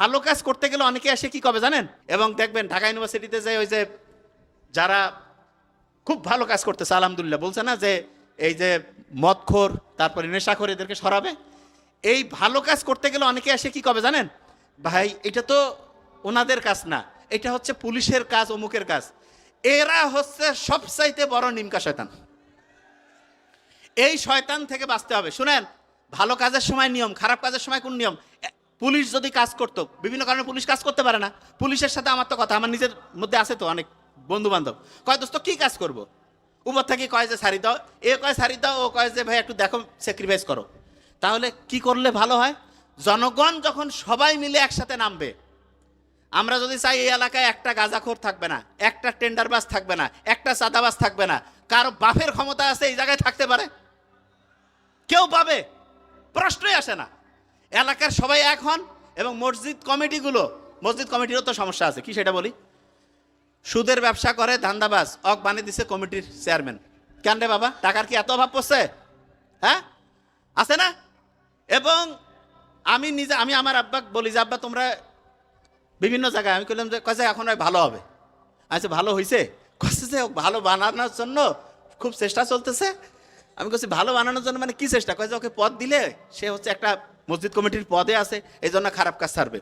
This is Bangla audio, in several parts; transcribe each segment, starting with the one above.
ভালো কাজ করতে গেলে অনেকে আসে কি কবে জানেন? এবং দেখবেন ঢাকা ইউনিভার্সিটিতে যে ওই যে যারা খুব ভালো কাজ করতেছে, আলহামদুলিল্লাহ, বলছে না যে এই যে মদখোর, তারপরে নেশাখোর এদেরকে সরাবে, এই ভালো কাজ করতে গেলে অনেকে আসে কি কবে জানেন? ভাই, এটা তো ওনাদের কাজ না, এটা হচ্ছে পুলিশের কাজ, অমুকের কাজ। এরা হচ্ছে সবচাইতে বড় নিমকা শয়তান। এই শয়তান থেকে বাঁচতে হবে। শুনেন, ভালো কাজের সময় নিয়ম, খারাপ কাজের সময় কোন নিয়ম? পুলিশ যদি কাজ করতো, বিভিন্ন কারণে পুলিশ কাজ করতে পারে না। পুলিশের সাথে আমার তো কথা, আমার নিজের মধ্যে আছে তো অনেক বন্ধু বান্ধব কয়, দোস্ত, কি কাজ করব? উপর থেকে কয় যে সারি দাও। এ কয় সারি দাও। ও কয় যে, ভাই, একটু দেখো স্যাক্রিফাইস করো। তাহলে কি করলে ভালো হয়? জনগণ যখন সবাই মিলে একসাথে নামবে, আমরা যদি চাই এই এলাকায় একটা গাঁজাখোর থাকবে না, একটা টেন্ডার বাস থাকবে না, একটা চাঁদাবাজ থাকবে না, কারও বাপের ক্ষমতা আছে এই জায়গায় থাকতে পারে? কেউ পাবে? প্রশ্নই আসে না। এলাকার সবাই এক হন এবং মসজিদ কমিটিগুলো, মসজিদ কমিটিরও তো সমস্যা আছে, কি সেটা বলি? সুদের ব্যবসা করে ধান্দাবাজ, অক বানিয়ে দিছে কমিটির চেয়ারম্যান। কেন রে বাবা? টাকার কি এত অভাব পড়ছে? হ্যাঁ? আছে না? এবং আমি নিজে, আমি আমার আব্বা বলি যে, আব্বা, তোমরা বিভিন্ন জায়গায়, আমি বললাম যে কাজে এখন ভালো হবে। আচ্ছা ভালো হয়েছে কছে যে ভালো বানানোর জন্য খুব চেষ্টা চলতেছে। আমি বলছি ভালো বানানোর জন্য মানে কি চেষ্টা? কয় যে, ওকে পথ দিলে সে হচ্ছে একটা মসজিদ কমিটির পদে আছে এই জন্য খারাপ কাজ ছাড়বে।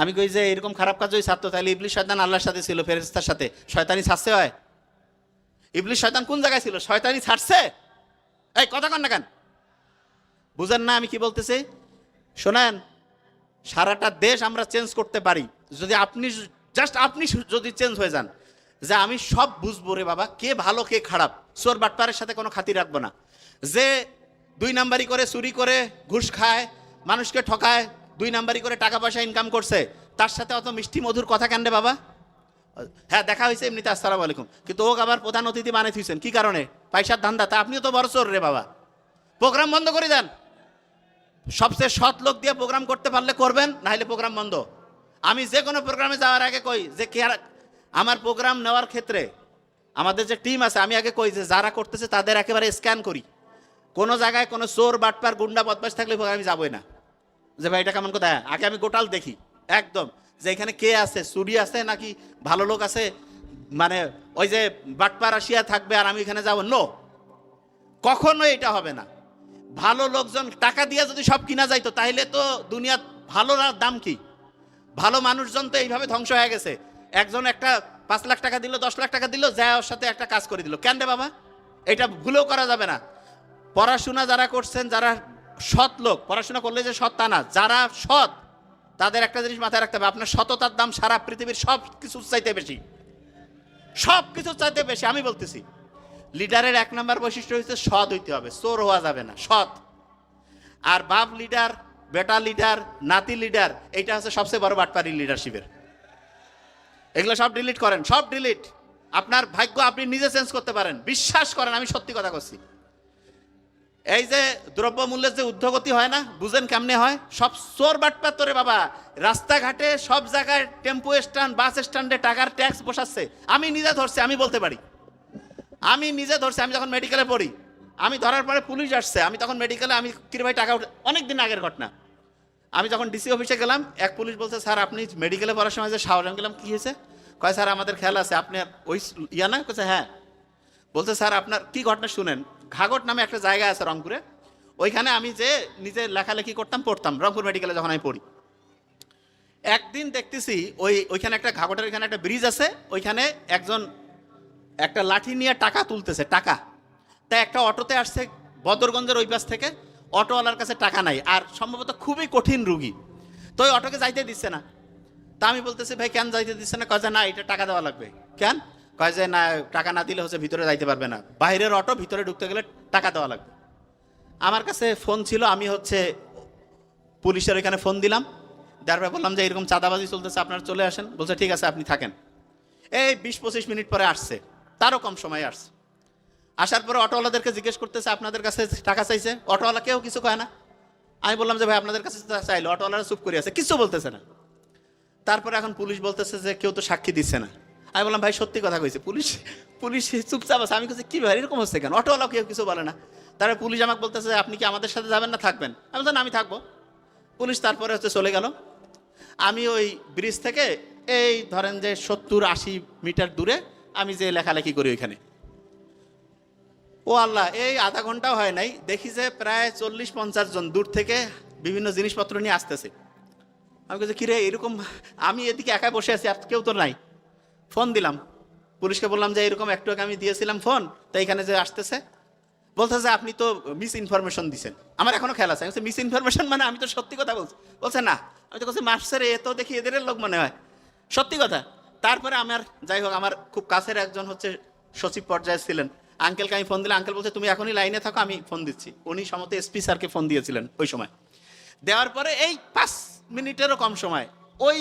আমি কই যে এরকম খারাপ কাজ ওই ছাড়তো, তাহলে ইবলিশ শয়তান আল্লাহর সাথে ছিল ফেরেস্তার সাথে। শয়তানি ছাড়ছে হয়? ইবলিশ শয়তান কোন জায়গায় ছিল? শয়তানি ছাড়ছে? এই, কথা কন না কেন? বুঝেন না আমি কি বলতেছি? শোনেন, সারাটা দেশ আমরা চেঞ্জ করতে পারি। যদি আপনি জাস্ট আপনি যদি চেঞ্জ হয়ে যান, যে আমি সব বুঝব রে বাবা, কে ভালো, কে খারাপ। চোর বাটপারের সাথে কোনো খাতির রাখব না। যে দুই নাম্বারি করে চুরি করে ঘুষ খায় মানুষকে ঠকায়, দুই নাম্বারি করে টাকা পয়সা ইনকাম করছে, তার সাথে অত মিষ্টি মধুর কথা কেন বাবা? হ্যাঁ দেখা হয়েছে এমনিতে, আসসালামু আলাইকুম। কিন্তু ওক আবার প্রধান অতিথি বানিয়ে থুইছেন, কি কারণে? পয়সার ধান্দা, তা আপনিও তো বড় চোর রে বাবা। প্রোগ্রাম বন্ধ করে দেন। সবচেয়ে সৎ লোক দিয়ে প্রোগ্রাম করতে পারলে করবেন, নাহলে প্রোগ্রাম বন্ধ। আমি যে কোনো প্রোগ্রামে যাওয়ার আগে কই যে কে আমার প্রোগ্রাম নেওয়ার ক্ষেত্রে আমাদের যে টিম আছে, আমি আগে কই যে যারা করতেছে তাদের একেবারে স্ক্যান করি। কোনো জায়গায় কোনো চোর, বাটপার, গুন্ডা বদমাস থাকলে আমি যাবোই না। যে ভাই, এটা কেমন কথা? আগে আমি গোটাল দেখি। একদম। যে এখানে কে আছে? চুরি আছে নাকি ভালো লোক আছে? মানে ওই যে বাটপার আসিয়া থাকবে আর আমি এখানে যাব? নো কখনো এটা হবে না। ভালো লোকজন টাকা দিয়ে যদি সব কিনা যাইতো তাহলে তো দুনিয়া ভালো দাম কি? ভালো মানুষজন তো এইভাবে ধ্বংস হয়ে গেছে। একজন একটা পাঁচ লাখ টাকা দিল, দশ লাখ টাকা দিল যা ওর সাথে একটা কাজ করে দিল। কেন রে বাবা? এটা ভুলেও করা যাবে না। পড়াশোনা যারা করছেন, যারা সৎ লোক, পড়াশোনা করলে যে সৎ তা না, যারা সৎ, তাদের একটা জিনিস মাথায় রাখতে হবে, আপনার সততার দাম সারা পৃথিবীর সব কিছু চাইতে বেশি। সব কিছু চাইতে বেশি, আমি বলতেছি, লিডারের এক নম্বর বৈশিষ্ট্য হচ্ছে সৎ হইতে হবে, চোর হওয়া যাবে না, সৎ। আর বাপ লিডার, বেটা লিডার, নাতি লিডার, এইটা হচ্ছে সবচেয়ে বড় বাটপারি লিডারশিপের এগুলো সব ডিলিট করেন, সব ডিলিট আপনার ভাগ্য আপনি নিজে চেঞ্জ করতে পারেন, বিশ্বাস করেন, আমি সত্যি কথা করছি এই যে দ্রব্য মূল্যের যে ঊর্ধ্বগতি হয় না, বুঝেন কেমনে হয়? সব চোর বাটপার তোরে বাবা। রাস্তাঘাটে সব জায়গায় টেম্পো স্ট্যান্ড, বাস স্ট্যান্ডে টাকার ট্যাক্স বসাচ্ছে। আমি নিজে ধরছি, আমি বলতে পারি। আমি নিজে ধরছি, আমি যখন মেডিকেলে পড়ি, আমি ধরার পরে পুলিশ আসছে। আমি তখন মেডিকেলে আমি কিরে ভাই টাকা উঠে অনেক দিন আগের ঘটনা। আমি যখন ডিসি অফিসে গেলাম, এক পুলিশ বলছে, স্যার, আপনি মেডিকেলে পড়ার সময় যে সাহস গেলাম, কী হয়েছে? কয়, স্যার, আমাদের খেয়াল আছে আপনি ওই ইয়া না? কছে হ্যাঁ। বলছে, স্যার, আপনার কি ঘটনা শুনেন? ঘাগট নামে একটা জায়গা আছে রংপুরে। ওইখানে আমি যে নিজে লেখালেখি করতাম, পড়তাম। রংপুর মেডিকেলে যখন আমি পড়ি। একদিন দেখতেছি ওই, ওইখানে একটা ঘাগটের ওইখানে একটা ব্রিজ আছে। ওইখানে একজন, একটা লাঠি নিয়ে টাকা তুলতেছে, টাকা। তা একটা অটোতে আসছে বদরগঞ্জের ওই পাশ থেকে। অটোওয়ালার কাছে টাকা নাই। আর সম্ভবত খুবই কঠিন রুগী। তো ওই অটোকে যাইতে দিচ্ছে না। তা আমি বলতেছি, ভাই, কেন যাইতে দিচ্ছে না? যে, না, এটা টাকা দেওয়া লাগবে। কেন? কয় যে না, টাকা না দিলে হচ্ছে ভিতরে যাইতে পারবে না। বাইরের অটো ভিতরে ঢুকতে গেলে টাকা দেওয়া লাগবে। আমার কাছে ফোন ছিল, আমি হচ্ছে পুলিশের ওইখানে ফোন দিলাম। দেওয়ার পরে বললাম যে, এরকম চাঁদাবাজি চলতেছে, আপনারা চলে আসেন। বলছে, ঠিক আছে, আপনি থাকেন। এই বিশ পঁচিশ মিনিট পরে আসছে। তারও কম সময় আসছে। আসার পরে অটোওয়ালাদেরকে জিজ্ঞেস করতেছে, আপনাদের কাছে টাকা চাইছে? অটোওয়ালা কেউ কিছু কয় না। আমি বললাম যে, ভাই, আপনাদের কাছে চাইলো। অটোওয়ালারা চুপ করে আছে, কিছু বলতেছে না। তারপরে এখন পুলিশ বলতেছে যে, কেউ তো সাক্ষী দিচ্ছে না। আমি বললাম, ভাই, সত্যি কথা কইছে, পুলিশ পুলিশ চুপচাপ আছে। আমি কাছে কি ভাই, এরকম হচ্ছে কেন? অটোওয়ালা কেউ কিছু বলে না। তারপরে পুলিশ আমাকে বলতেছে, আপনি কি আমাদের সাথে যাবেন না, থাকবেন? আমি বললাম আমি থাকব। পুলিশ তারপরে হচ্ছে চলে গেল। আমি ওই ব্রিজ থেকে, এই ধরেন যে সত্তর আশি মিটার দূরে আমি যে লেখালেখি করি ওইখানে। ও আল্লাহ, এই আধা ঘন্টাও হয় নাই, দেখি যে প্রায় চল্লিশ পঞ্চাশ জন দূর থেকে বিভিন্ন জিনিসপত্র নিয়ে আসতেছে। আমি বলছি কিরে এরকম, আমি এদিকে একাই বসে আছি, আর কেউ তো নাই। ফোন দিলাম। পুলিশকে বললাম যে, এরকম একটু আগে আমি দিয়েছিলাম ফোন, তো এখানে যে আসতেছে। বলতেছে, আপনি তো মিস ইনফরমেশন দিচ্ছেন আমার এখনও খেয়াল আছে। মিস ইনফরমেশন মানে আমি তো সত্যি কথা বলছি। বলছে, না। আমি তো বলছি মাস্টারে এ তো দেখি এদের লোক মনে হয়। সত্যি কথা। তারপরে আমার, যাই হোক, আমার খুব কাছের একজন হচ্ছে সচিব পর্যায়ে ছিলেন। আঙ্কেলকে আমি ফোন দিলাম। আঙ্কেল বলছে, তুমি এখনই লাইনে থাকো, আমি ফোন দিচ্ছি। উনি সমতে এসপি স্যারকে ফোন দিয়েছিলেন ওই সময়। দেওয়ার পরে এই পাঁচ মিনিটেরও কম সময়, ওই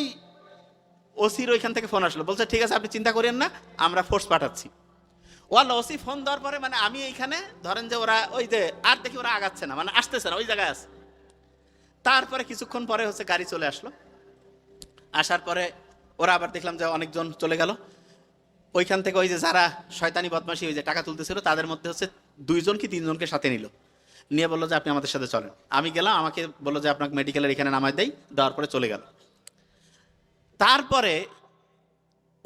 ওসির ওইখান থেকে ফোন আসলো। বলছে, ঠিক আছে, আপনি চিন্তা করেন না, আমরা ফোর্স পাঠাচ্ছি। ওয়াল ওসি ফোন দেওয়ার পরে মানে আমি এইখানে, ধরেন যে ওরা ওই যে, আর দেখি ওরা আগাচ্ছে না মানে আসতেছে না, ওই জায়গায় আছে। তারপরে কিছুক্ষণ পরে হচ্ছে গাড়ি চলে আসলো। আসার পরে ওরা আবার দেখলাম যে অনেকজন চলে গেল। ওইখান থেকে ওই যে যারা শয়তানি বদমাশি ওই যে টাকা তুলতেছিল, তাদের মধ্যে হচ্ছে দুইজন কি তিনজনকে সাথে নিল। নিয়ে বলল যে, আপনি আমাদের সাথে চলেন। আমি গেলাম, আমাকে বলল যে, আপনাকে মেডিকেলের এখানে নামায় দেয় দেওয়ার পরে চলে গেল। তারপরে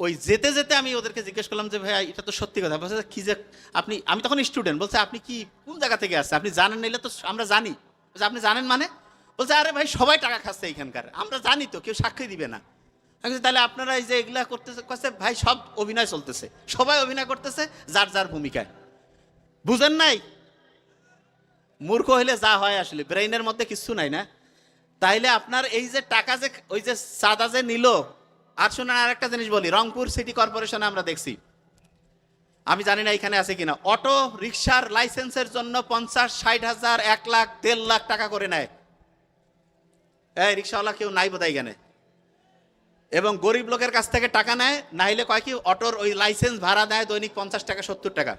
ওই যেতে যেতে আমি ওদেরকে জিজ্ঞেস করলাম যে ভাই এটা তো সত্যি কথা। বলছে, কি যে, আপনি, আমি তখন স্টুডেন্ট বলছে, আপনি কি কোন জায়গা থেকে আসছে আপনি জানেন নিলে তো আমরা জানি। বলছে, আপনি জানেন মানে? বলছে, আরে ভাই, সবাই টাকা খাচ্ছে এইখানকার। আমরা জানি তো, কেউ সাক্ষী দিবে না। তাহলে আপনারা এই যে এগুলা করতেছে কাছে ভাই, সব অভিনয় চলতেছে। সবাই অভিনয় করতেছে, যার যার ভূমিকায়। বুঝেন নাই? মূর্খ হইলে যা হয় আসলে ব্রেইনের মধ্যে কিছু নাই না? তাইলে আপনার এই যে টাকা যে, ওই যে সাদা যে নিল, আর শুনেন, আর একটা জিনিস বলি, রংপুর সিটি কর্পোরেশনে আমরা দেখছি। আমি জানি না এখানে আছে কিনা, অটো রিক্সার লাইসেন্সের জন্য পঞ্চাশ, ষাট হাজার, এক লাখ, দেড় লাখ টাকা করে নেয়। এই রিক্সাওয়ালা কেউ নাই বোধ এখানে। এবং গরিব লোকের কাছ থেকে টাকা নেয়, নাইলে কয় কি, অটোর ওই লাইসেন্স ভাড়া দেয় দৈনিক পঞ্চাশ টাকা, সত্তর টাকা।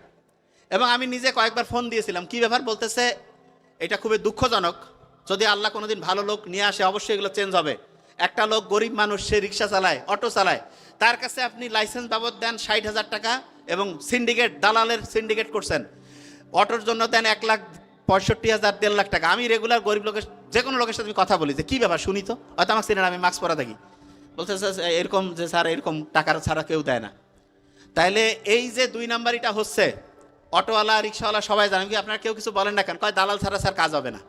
এবং আমি নিজে কয়েকবার ফোন দিয়েছিলাম, কি ব্যাপার বলতেছে, এটা খুবই দুঃখজনক। যদি আল্লাহ কোনোদিন ভালো লোক নিয়ে আসে, অবশ্যই এগুলো চেঞ্জ হবে। একটা লোক গরিব মানুষ, সে রিক্সা চালায়, অটো চালায়, তার কাছে আপনি লাইসেন্স বাবদ দেন ষাট হাজার টাকা এবং সিন্ডিকেট দালালের সিন্ডিকেট করছেন। অটোর জন্য দেন এক লাখ পঁয়ষট্টি হাজার, দেড় লাখ টাকা। আমি রেগুলার গরিব লোকের, যে কোনো লোকের সাথে আমি কথা বলি যে, কী ব্যাপার, শুনি তো? হয়তো আমার সিনেমা আমি মাস্ক পরা থাকি বলছে, স্যার এরকম যে, স্যার, এরকম টাকার ছাড়া কেউ দেয় না। তাইলে এই যে দুই নাম্বারিটা হচ্ছে, অটোওয়ালা, রিক্সাওয়ালা সবাই জানেন কি আপনারা কেউ কিছু বলেন না কেন? কয়, দালাল ছাড়া, স্যার, কাজ হবে না।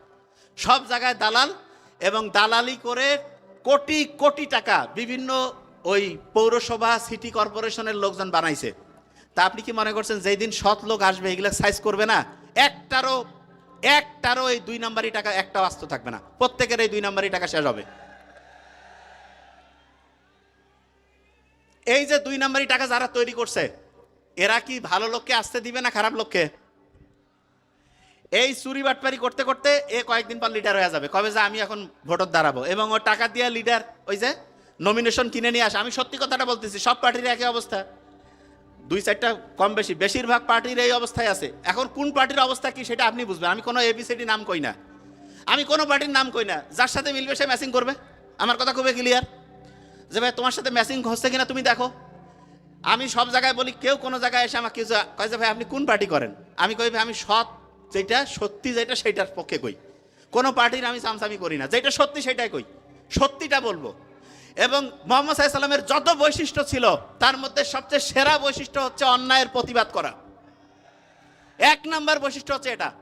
সব জায়গায় দালাল এবং দালালি করে কোটি কোটি টাকা বিভিন্ন ওই পৌরসভা, সিটি কর্পোরেশনের লোকজন বানাইছে। তা আপনি কি মনে করছেন যেই দিন সৎ লোক আসবে, এগুলো সাইজ করবে না? একটারও একটারও এই দুই নাম্বারই টাকা, একটাও আস্ত থাকবে না। প্রত্যেকের এই দুই নাম্বারই টাকা শেষ হবে। এই যে দুই নাম্বারই টাকা যারা তৈরি করছে, এরা কি ভালো লোককে আসতে দিবে না খারাপ লোককে? এই চুরি বাটপারি করতে করতে এ কয়েকদিন পর লিডার হয়ে যাবে। কবে যে আমি এখন ভোটর দাঁড়াবো। এবং ও টাকা দিয়ে লিডার ওই যে নমিনেশন কিনে নিয়ে আসে। আমি সত্যি কথাটা বলতেছি, সব পার্টির একই অবস্থা। দুই চারটা কম বেশি। বেশিরভাগ পার্টির এই অবস্থায় আছে। এখন কোন পার্টির অবস্থা কি সেটা আপনি বুঝবেন। আমি কোনো এবিসিডি নাম কই না। আমি কোনো পার্টির নাম কই না। যার সাথে মিলবে সে ম্যাচিং করবে। আমার কথা খুবই ক্লিয়ার যে ভাই, তোমার সাথে ম্যাচিং হচ্ছে কিনা তুমি দেখো। আমি সব জায়গায় বলি, কেউ কোনো জায়গায় এসে আমাকে কয় যে, ভাই, আপনি কোন পার্টি করেন? আমি কই, ভাই, আমি সৎ যেটা সত্যি, যেটা সেইটার পক্ষে কই। কোনো পার্টির আমি সামসামি করি না, যেটা সত্যি সেটাই কই। সত্যিটা বলব। এবং মোহাম্মদ সাল্লামের যত বৈশিষ্ট্য ছিল, তার মধ্যে সবচেয়ে সেরা বৈশিষ্ট্য হচ্ছে অন্যায়ের প্রতিবাদ করা। এক নাম্বার বৈশিষ্ট্য হচ্ছে এটা।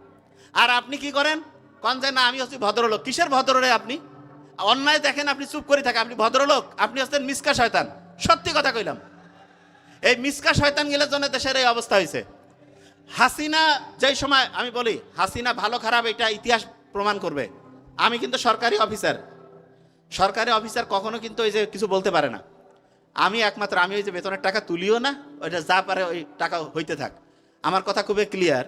আর আপনি কি করেন? কন যে না, আমি হচ্ছি ভদ্রলোক। কিসের ভদ্ররে আপনি? অন্যায় দেখেন, আপনি চুপ করে থাকেন। আপনি ভদ্রলোক, আপনি হচ্ছেন মিসকা শয়তান। সত্যি কথা কইলাম। এই মিসকা শয়তান গেলে জন্য দেশের এই অবস্থা হয়েছে হাসিনা, যেই সময় আমি বলি, হাসিনা ভালো, খারাপ, এটা ইতিহাস প্রমাণ করবে। আমি কিন্তু সরকারি অফিসার। সরকারি অফিসার কখনো কিন্তু ওই যে কিছু বলতে পারে না। আমি একমাত্র, আমি ওই যে বেতনের টাকা তুলিও না, ওইটা যা পারে ওই টাকা হইতে থাক। আমার কথা খুবই ক্লিয়ার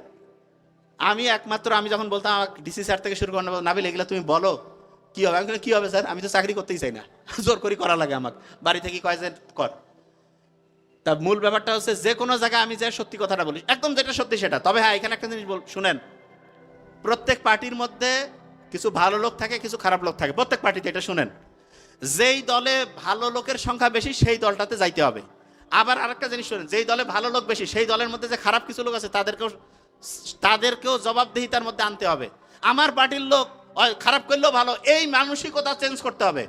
আমি একমাত্র, আমি যখন বলতাম, আমাকে ডিসি স্যার থেকে শুরু করেন নাবিল, এগুলো তুমি বলো, কী হবে? আমি কী হবে, স্যার? আমি তো চাকরি করতেই চাই না। জোর করি করা লাগে আমাকে। বাড়ি থেকে কয় যে, কর। তা মূল ব্যাপারটা হচ্ছে যে কোনো জায়গায় আমি যে সত্যি কথাটা বলি, একদম যেটা সত্যি সেটা। তবে হ্যাঁ এখানে একটা জিনিস বল, শুনেন। প্রত্যেক পার্টির মধ্যে কিছু ভালো লোক থাকে, কিছু খারাপ লোক থাকে। প্রত্যেক পার্টিতে এটা শুনেন। যেই দলে ভালো লোকের সংখ্যা বেশি, সেই দলটাতে যাইতে হবে। আবার আরেকটা জিনিস শুনেন, যেই দলে ভালো লোক বেশি, সেই দলের মধ্যে যে খারাপ কিছু লোক আছে, তাদেরকেও তাদেরকেও জবাবদিহিতার মধ্যে আনতে হবে। আমার পার্টির লোক খারাপ করলেও ভালো, এই মানসিকতা চেঞ্জ করতে হবে।